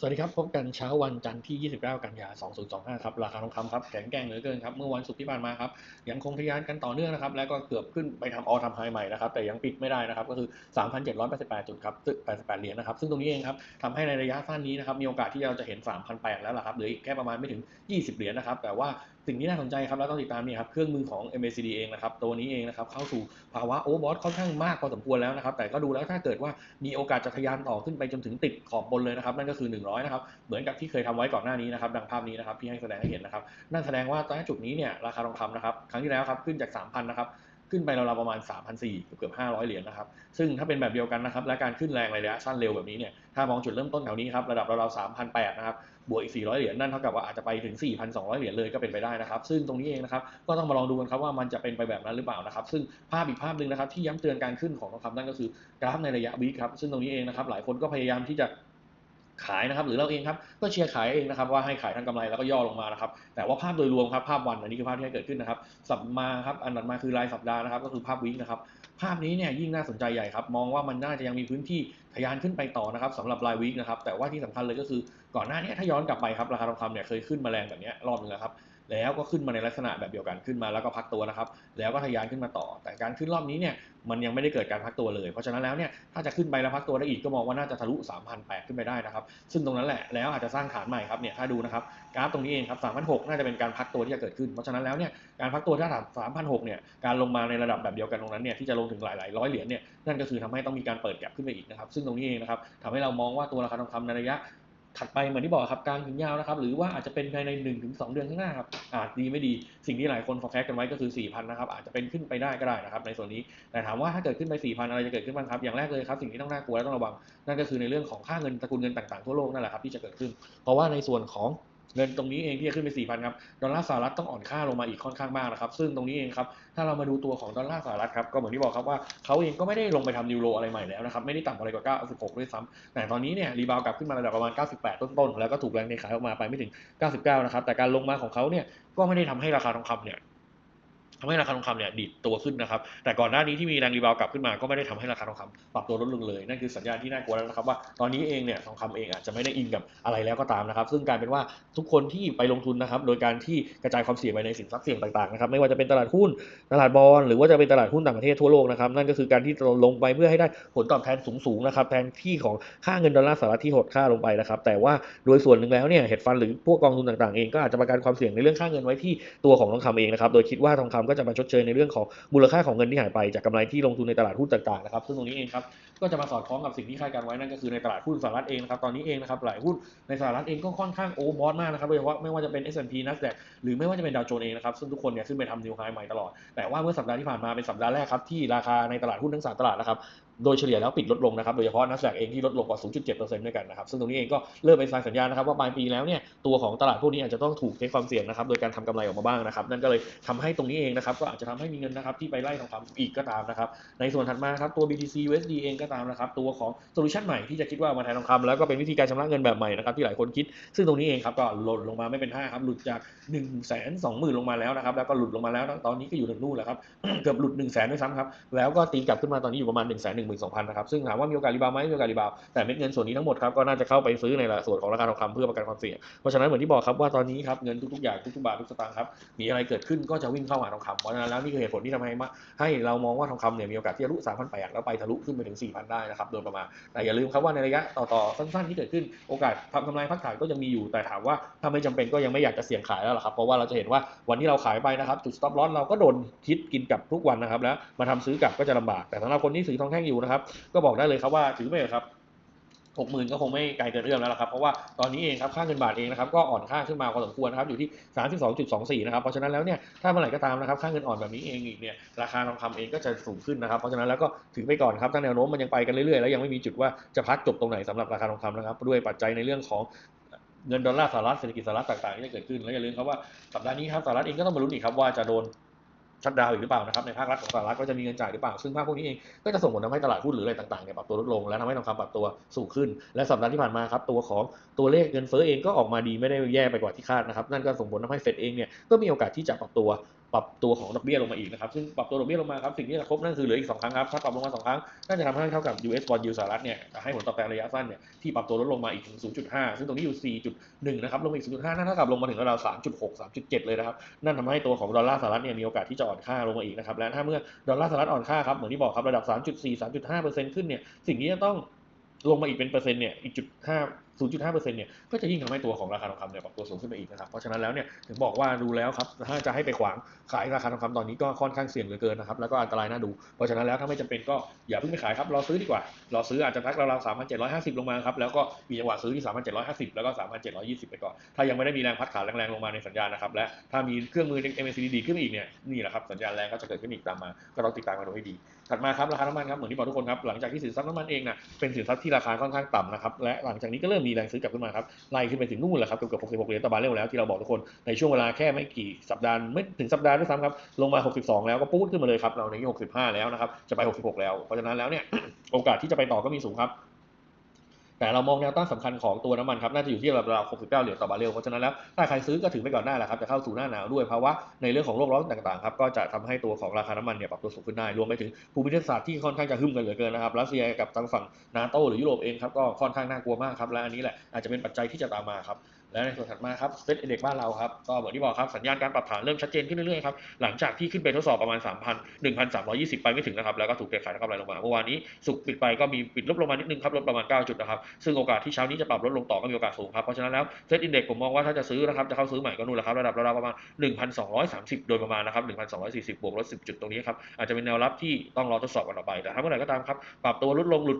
สวัสดีครับ พบกันเช้าวันจันทร์ที่ 29 กันยายน 2025 ครับ ราคาทองคำครับแข็งแกร่งเหลือเกินครับ เมื่อวันศุกร์ที่ผ่านมาครับ ยังคงทะยานกันต่อเนื่องนะครับ แล้วก็เกือบขึ้นไปทำออทำไฮใหม่นะครับ แต่ยังปิดไม่ได้นะครับ ก็คือ 3,788 จุดครับ88 เหรียญนะครับ ซึ่งตรงนี้เองครับทำให้ในระยะสั้นนี้นะครับ มีโอกาสที่เราจะเห็น 3,800 แล้วล่ะครับเหลืออีกแค่ประมาณไม่ถึง 20 เหรียญนะครับ แต่ว่า สิ่งที่น่าสนใจครับแล้วต้องติดตามนี่ครับเครื่องมือของ MACD เองนะครับตัวนี้เองนะครับเข้าสู่ภาวะโอเวอร์บอทค่อนข้างมากพอสมควรแล้วนะครับแต่ก็ดูแล้วถ้าเกิดว่ามีโอกาสจะทะยานต่อขึ้นไปจนถึงติดขอบบนเลยนะครับนั่นก็คือ 100นะครับเหมือนกับที่เคยทำไว้ก่อนหน้านี้นะครับดังภาพนี้นะครับที่ให้แสดงให้เห็นนะครับนั่นแสดงว่าตอนจุดนี้เนี่ยราคาทองคำนะครับครั้งที่แล้วครับขึ้นจาก 3,000นะครับ ขึ้นไปราวๆประมาณ 3,400 เกือบ500 เหรียญนะครับ ซึ่งถ้าเป็นแบบเดียวกันนะครับ และการขึ้นแรงระยะสั้นเร็วแบบนี้เนี่ย ถ้ามองจุดเริ่มต้นแถวนี้ครับ ระดับราวๆ3,800 นะครับ บวกอีก 400 เหรียญ นั่นเท่ากับว่าอาจจะไปถึง 4,200 เหรียญเลยก็เป็นไปได้นะครับ ซึ่งตรงนี้เองนะครับ ก็ต้องมาลองดูกันครับว่ามันจะเป็นไปแบบนั้นหรือเปล่านะครับ ซึ่งภาพอีกภาพหนึ่งนะครับที่ย้ำเตือนการขึ้นของทองคำนั่นก็คือกราฟในระยะวีคครับ ซึ่งตรงนี้เองนะครับหลายคนก็พยายามที่จะ ขายนะครับ หรือเราเองครับก็เชียร์ขายเองนะครับว่าให้ขายทางกำไรแล้วก็ย่อลงมานะครับแต่ว่าภาพโดยรวมครับภาพวันอันนี้คือภาพที่ให้เกิดขึ้นนะครับสัปมาครับอันนั้นมาคือรายสัปดาห์นะครับก็คือภาพวิ่งนะครับภาพนี้เนี่ยยิ่งน่าสนใจใหญ่ครับมองว่ามันน่าจะยังมีพื้นที่ทะยานขึ้นไปต่อนะครับสำหรับรายวิ่งนะครับแต่ว่าที่สำคัญเลยก็คือก่อนหน้านี้ถ้าย้อนกลับไปครับราคาทองคำเนี่ยเคยขึ้นมาแรงแบบนี้รอบนึงแล้วครับ แล้วก็ขึ้นมาในลักษณะแบบเดียวกันขึ้นมาแล้วก็พักตัวนะครับ แล้วก็ทะยานขึ้นมาต่อ แต่การขึ้นรอบนี้เนี่ยมันยังไม่ได้เกิดการพักตัวเลย เพราะฉะนั้นแล้วเนี่ยถ้าจะขึ้นไปแล้วพักตัวได้อีกก็มองว่าน่าจะทะลุ3,008ขึ้นไปได้นะครับ ซึ่งตรงนั้นแหละแล้วอาจจะสร้างฐานใหม่ครับเนี่ยถ้าดูนะครับกราฟตรงนี้เองครับ3,006น่าจะเป็นการพักตัวที่จะเกิดขึ้น เพราะฉะนั้นแล้วเนี่ยการพักตัวถ้า3,006เนี่ยการลงมาในระดับแบบเดียวกันตรงนั้นเนี่ยที่จะลงถึงหลายๆร้อยเหรียญเนี่ยนั่นก็คือทำให้ต้องมีการเปิดแก็บขึ้นไปอีกนะครับซึ่งตรงนี้เองนะครับทำให้เรามองว่าตัวราคาทองคำในระยะ ถัดไปเหมือนที่บอกครับกลางถึงยาวนะครับหรือว่าอาจจะเป็นภายใน 1-2ถึงเดือนข้างหน้าครับอาจดีไม่ดีสิ่งที่หลายคน forecast กันไว้ก็คือ4,000นะครับอาจจะเป็นขึ้นไปได้ก็ได้นะครับในส่วนนี้แต่ถามว่าถ้าเกิดขึ้นไป4,000อะไรจะเกิดขึ้นบ้างครับอย่างแรกเลยครับสิ่งที่ต้องน่ากลัวและต้องระวังนั่นก็คือในเรื่องของค่าเงินตระกูลเงินต่างๆทั่วโลกนั่นแหละครับที่จะเกิดขึ้น เพราะว่าในส่วนของ เงินตรงนี้เองที่จะขึ้นไป 4,000 ครับ ดอลลาร์สหรัฐต้องอ่อนค่าลงมาอีกค่อนข้างมากนะครับ ซึ่งตรงนี้เองครับ ถ้าเรามาดูตัวของดอลลาร์สหรัฐครับ ก็เหมือนที่บอกครับว่าเขาเองก็ไม่ได้ลงไปทำนิวโรอะไรใหม่แล้วนะครับ ไม่ได้ต่ำกว่าอะไรกว่า 96 ด้วยซ้ำแต่ตอนนี้เนี่ยรีบาวกลับขึ้นมาระดับประมาณ 98 ต้นๆ แล้วก็ถูกแรงในขายออกมาไปไม่ถึง 99 นะครับ แต่การลงมาของเขาเนี่ยก็ไม่ได้ทำให้ราคาทองคำเนี่ย ทำให้ราคาทองคำเนี่ยดีดตัวขึ้นนะครับ แต่ก่อนหน้านี้ที่มีแรงรีบาวกลับขึ้นมาก็ไม่ได้ทำให้ราคาทองคำปรับตัวลดลงเลย นั่นคือสัญญาณที่น่ากลัวแล้วนะครับว่าตอนนี้เองเนี่ยทองคำเองอาจจะไม่ได้อินกับอะไรแล้วก็ตามนะครับ ซึ่งกลายเป็นว่าทุกคนที่ไปลงทุนนะครับ โดยการที่กระจายความเสี่ยงไปในสินทรัพย์เสี่ยงต่างๆนะครับไม่ว่าจะเป็นตลาดหุ้นตลาดบอลหรือว่าจะเป็นตลาดหุ้นต่างประเทศทั่วโลกนะครับนั่นก็คือการที่ลงไปเพื่อให้ได้ผลตอบแทนสูงๆนะครับแทนที่ของค่าเงินดอลลาร์สหรัฐที่หดค่าลงไปนะครับแต่ว่าโดยส่วนหนึ่งแล้วเนี่ยเฮดฟันหรือพวกกองทุนต่างๆเองก็อาจจะประกันความเสี่ยงในเรื่องค่าเงินไว้ที่ตัวของทองคำเองนะครับโดยคิดว่าทองคำก็จะมาชดเชยในเรื่องของมูลค่าของเงินที่หายไปจากกำไรที่ลงทุนในตลาดหุ้นต่างๆนะครับซึ่งตรงนี้เองครับ ก็จะมาสอดคล้องกับสิ่งที่คาดการไว้นั่นก็คือในตลาดหุ้นสหรัฐเองนะครับตอนนี้เองนะครับหลายหุ้นในสหรัฐเองก็ค่อนข้างโอเวอร์บอทมากนะครับโดยเฉพาะไม่ว่าจะเป็น S&P NASDAQ หรือไม่ว่าจะเป็นดาวโจนส์เองนะครับซึ่งทุกคนเนี่ยขึ้นไปทำนิวไฮใหม่ตลอด แต่ว่าเมื่อสัปดาห์ที่ผ่านมาเป็นสัปดาห์แรกครับที่ราคาในตลาดหุ้นทั้งสามตลาดนะครับโดยเฉลี่ยแล้วปิดลดลงนะครับโดยเฉพาะ NASDAQ เองที่ลดลงกว่า 0.7%ด้วยกันนะครับซึ่งตรงนี้เองก็เริ่มเป็นสัญญาณนะครับว่าปลายปีแล้วเนี่ยตัวของตลาดพวกนี้อาจจะต้องถูกเทคความเสี่ยงนะครับโดยการทำกำไรออกมาบ้างนะครับนั่นก็เลยทำให้ตรงนี้เองนะครับก็อาจจะทำให้มีเงินนะครับที่ไปไล่ทองคำอีกก็ตามนะครับในส่วนถัดมาครับตัว BTC USD เองก็ตามนะครับตัวของโซลูชันใหม่ที่จะคิดว่ามาแทนทองคำแล้วก็เป็นวิธีการชำระเงินแบบใหม่นะครับที่หลายคนคิด ซึ่งตรงนี้เองครับก็หล่นลงมาไม่เป็นท่าครับหลุดจาก1นึ่งแสนสองหมื่นลงมาแล้วนะครับแล้วก็หลุดลงมาแล้วตอนนี้ก็อยู่ถึงนู่นแล้วครับเกือบหลุด1นึ่งแสนด้วยซ้ำครับแล้วก็ตีกลับขึ้นมาตอนนี้อยู่ประมาณ1นึ่งแสนหนึ่งหมื่นสองพันนะครับซึ่งถามว่ามีโอกาสรีบาวไหมมีโอกาสรีบาวแต่เม็ดเงินส่วนนี้ทั้งหมดครับก็น่าจะเข้าไปซื้อในส่วนของราคาทองคำเพื่อประกันความเสี่ยงเพราะฉะนั้นเหมือนที่บอกครับว่าตอนนี้ครับเงินทุกๆอย่างทุกๆบาททุกสตางค์ครับมีอะไรเกิดขึ้นก็จะวิ่งเข้าหาทองคำเพราะฉะนั้นแล้วนี่คือเหตุผลที่ทำให้ให้เรามองว่าทองคำเนี่ยมีโอกาสที่จะทะลุ3,800แล้วไปทะลุขึ้นไปถึง4,000ได้นะครับโดยประมาณแต่อย่าลืมครับว่าในระยะต่อๆสั้นๆที่เกิดขึ้นโอกาสทำกำไรพักฐานก็ยังมีอยู่แต่ถามว่าถ้าไม่จำเป็นก็ยังไม่อยากจะเสี่ยงขายแล้วล่ะครับเพราะว่าเราจะเห็นว่าวันที่เราขายไปนะครับจุด stop loss เราก็โดนคิดกินกับทุกวันนะครับแล้วมาทำซื้อกลับก็จะลำบากแต่สำหรับคนที่ถือทองแท่งอยู่นะครับก็บอกได้เลยครับว่าถือไม่ครับ หกหมื่นก็คงไม่ไกลเกินเอื้อมแล้วล่ะครับเพราะว่าตอนนี้เองครับค่าเงินบาทเองนะครับก็อ่อนค่าขึ้นมาพอสมควรนะครับอยู่ที่32.24นะครับเพราะฉะนั้นแล้วเนี่ยถ้าเมื่อไหร่ก็ตามนะครับค่าเงินอ่อนแบบนี้เองอีกเนี่ยราคาทองคำเองก็จะสูงขึ้นนะครับเพราะฉะนั้นแล้วก็ถือไปก่อนครับถ้าแนวโน้มมันยังไปกันเรื่อยๆแล้วยังไม่มีจุดว่าจะพักจบตรงไหนสำหรับราคาทองคำนะครับด้วยปัจจัยในเรื่องของเงินดอลลาร์สหรัฐเศรษฐกิจสหรัฐต่างๆที่จะเกิดขึ้นแล้วอย่าลืมครับว่าสัปดาห์นี้ครับสหรัฐเองก็ต้องมาลุ้นอีกครับว่าจะโดน ชัดดาวอีกหรือเปล่านะครับในภาครัฐของสหรัฐก็จะมีเงินจ่ายหรือเปล่า ซึ่งภาคพวกนี้เองก็จะส่งผลทำให้ตลาดหุ้นหรืออะไรต่างๆเนี่ยปรับตัวลดลง และทำให้ทองคำปรับตัวสูงขึ้น และสัปดาห์ที่ผ่านมาครับตัวของตัวเลขเงินเฟ้อเองก็ออกมาดีไม่ได้แย่ไปกว่าที่คาดนะครับนั่นก็ส่งผลทำให้เฟดเองเนี่ยก็มีโอกาสที่จะปรับตัว ปรับตัวของดอกเบี้ยลงมาอีกนะครับ ซึ่งปรับตัวดอกเบี้ยลงมาครับ สิ่งที่จะครบนั่นคือเหลืออีกสองครั้งครับ ถ้าปรับลงมาสองครั้ง น่าจะทำให้เท่ากับ US bond yield สหรัฐเนี่ย ให้ผลตอบแทนระยะสั้นเนี่ย ที่ปรับตัวลดลงมาอีกถึง 0.5 ซึ่งตรงนี้อยู่ 4.1 นะครับ ลงมาอีก 0.5 นั่นเท่ากับลงมาถึงราว3.6 3.7 เลยนะครับ นั่นทำให้ตัวของดอลลาร์สหรัฐเนี่ย มีโอกาสที่จะอ่อนค่าลงมาอีกนะครับ และถ้าเมื่อดอลลาร์สหรัฐอ่อนค่าครับ เหมือนที่บอกครับ ระดับ 3.4 3.5%ขึ้นเนี่ย สิ่งที่จะต้องลงมาอีกเป็นเปอร์เซ็นต์เนี่ยอีกจุดห้า 0.5%เนี่ยก็จะยิ่งทำให้ตัวของราคาทองคำเนี่ยปรับตัวสูงขึ้นไปอีกนะครับเพราะฉะนั้นแล้วเนี่ยถึงบอกว่าดูแล้วครับถ้าจะให้ไปขวางขายราคาทองคำตอนนี้ก็ค่อนข้างเสี่ยงเหลือเกินนะครับแล้วก็อันตรายน่าดู เพราะฉะนั้นแล้วถ้าไม่จำเป็นก็อย่าเพิ่งไปขายครับรอซื้อดีกว่ารอซื้ออาจจะทักราวๆ3,750 ลงมาครับแล้วก็มีจังหวะซื้อที่ 3,750 แล้วก็ 3,720 ไปก่อนถ้ายังไม่ได้มีแรงพัดขาแรงๆลงมาในสัญญาณนะครับและถ้ามีเครื่องมือ MACD ดีขึ้นอีกเนี่ยนี่แหละครับสัญญาณแรงก็จะเกิดขึ้นอีกตามมา ก็ต้องติดตามกันดูให้ดีถัดมาครับราคาน้ำมันครับเหมือนที่บอกทุกคนครับหลังจากที่สินทรัพย์น้ำมันเองนะเป็นสินทรัพย์ที่ราคาค่อนข้างต่ำนะครับและหลังจากนี้ก็เริ่มมีแรงซื้อกลับขึ้นมาครับไล่ขึ้นไปถึงนู่นแหละครับเกือบ66เหรียญต่อบาร์เรลแล้วที่เราบอกทุกคนในช่วงเวลาแค่ไม่กี่สัปดาห์ไม่ถึงสัปดาห์ด้วยซ้ำครับลงมา 62 แล้วก็ปุ๊บขึ้นมาเลยครับเราในที่65 แล้วนะครับจะไป 66 แล้วเพราะฉะนั้นแล้วเนี่ยโอกาสที่จะไปต่อก็มีสูงครับ แต่เรามองแนวต้านสำคัญของตัวน้ำมันครับน่าจะอยู่ที่ราวๆ69 เหรียญต่อบาร์เรลเพราะฉะนั้นแล้วถ้าใครซื้อก็ถือไปก่อนหน้าแหละครับจะเข้าสู่หน้าหนาวด้วยเพราะว่าในเรื่องของโลกร้อนต่างๆครับก็จะทำให้ตัวของราคาน้ำมันเนี่ยปรับตัวสูงขึ้นได้รวมไปถึงภูมิรัฐศาสตร์ที่ค่อนข้างจะหึ่มกันเหลือเกินนะครับรัสเซียกับทางฝั่งนาโตหรือยุโรปเองครับก็ค่อนข้างน่ากลัวมากครับและอันนี้แหละอาจจะเป็นปัจจัยที่จะตามมาครับ และในส่วนถัดมาครับเซตเด็กบ้านเราครับก็เหมือนที่บอกครับสัญญาณการปรับฐานเริ่มชัดเจนขึ้นเรื่อยๆครับหลังจากที่ขึ้นไปทดสอบประมาณ 3,000 1,320 ไปไม่ถึงนะครับแล้วก็ถูกเทขายแล้วกำไรลงมาเมื่อวานนี้สุกปิดไปก็มีปิดลบลงมานิดนึงครับลดประมาณ 9 จุดนะครับซึ่งโอกาสที่เช้านี้จะปรับลดลงต่อก็มีโอกาสสูงครับเพราะฉะนั้นแล้วเซตอินเด็กผมมองว่าถ้าจะซื้อนะครับจะเข้าซื้อใหม่ก็นู่นแหละครับระดับราวๆประมาณ 1,230 โดยประมาณนะครับ1,240 บวกลด10 จุดตรงนี้ครับอาจจะเป็นแนวรับที่ต้องรอทดสอบกันต่อไปแต่ถ้าเมื่อไหร่ก็ตามครับปรับตัวลดลงหลุด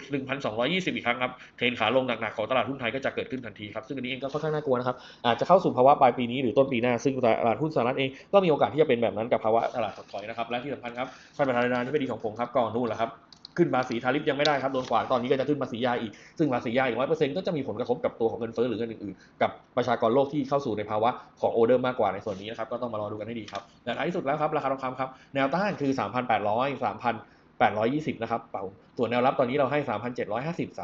1,220 อีกครั้งครับเทรนขาลงหนักๆของตลาดหุ้นไทยก็จะเกิดขึ้นทันทีครับซึ่งอันนี้เองก็ค่อนข้างน่ากลัวนะครับอาจจะเข้าสู่ภาวะปลายปีนี้หรือต้นปีหน้า ซึ่งตลาดหุ้นสหรัฐเองก็มีโอกาสที่จะเป็นแบบนั้นกับภาวะตลาดถดถอยนะครับและที่สำคัญครับท่านประธานาธิบดีของผมครับก่อนนู่นแหละครับขึ้นภาษีทาริฟยังไม่ได้ครับโดนขวางตอนนี้ก็จะขึ้นภาษียาอีก ซึ่งภาษียาอีกร้อยเปอร์เซ็นต์ก็จะมีผลกระทบกับตัวของเงินเฟ้อหรือเงินอื่นๆ กับประชากรโลกที่เข้าสู่ในภาวะของโอเดอร์มากกว่าในส่วนนี้นะครับก็ต้องมารอดูกันให้ดีครับและท้ายที่สุดแล้วครับราคาทองคำครับแนวต้านคือ 3,800 820 นะครับเป่าส่วนแนวรับตอนนี้เราให้ 3,750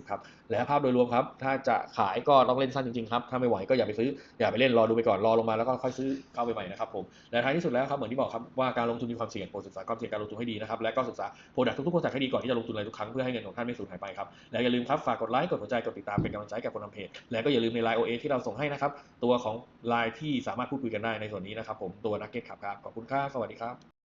3,720 ครับ และภาพโดยรวมครับ ถ้าจะขายก็ต้องเล่นสั้นจริงๆครับ ถ้าไม่ไหวก็อย่าไปซื้อ อย่าไปเล่น รอดูไปก่อน รอลงมาแล้วก็ค่อยซื้อเข้าไปใหม่นะครับผม และท้ายที่สุดแล้วครับ เหมือนที่บอกครับว่าการลงทุนมีความเสี่ยงโปรดศึกษาความเสี่ยงการลงทุนให้ดีนะครับ และก็ศึกษาโปรดักทุกๆโปรดักให้ดีก่อนที่จะลงทุนอะไรทุกครั้งเพื่อให้เงินของท่านไม่สูญหายไปครับ และอย่าลืมครับฝากกดไลค์ กดหัวใจ กดติดตามเป็นกำลังใจกับคนทำเพจ และก็อย่าลืมในไลน์ OA ที่เราส่งให้นะครับ ตัวของไลน์ที่สามารถพูดคุยกันได้ในส่วนนี้นะครับผมตัวนักเก็ตขับครับขอบคุณครับสวัสดีครับ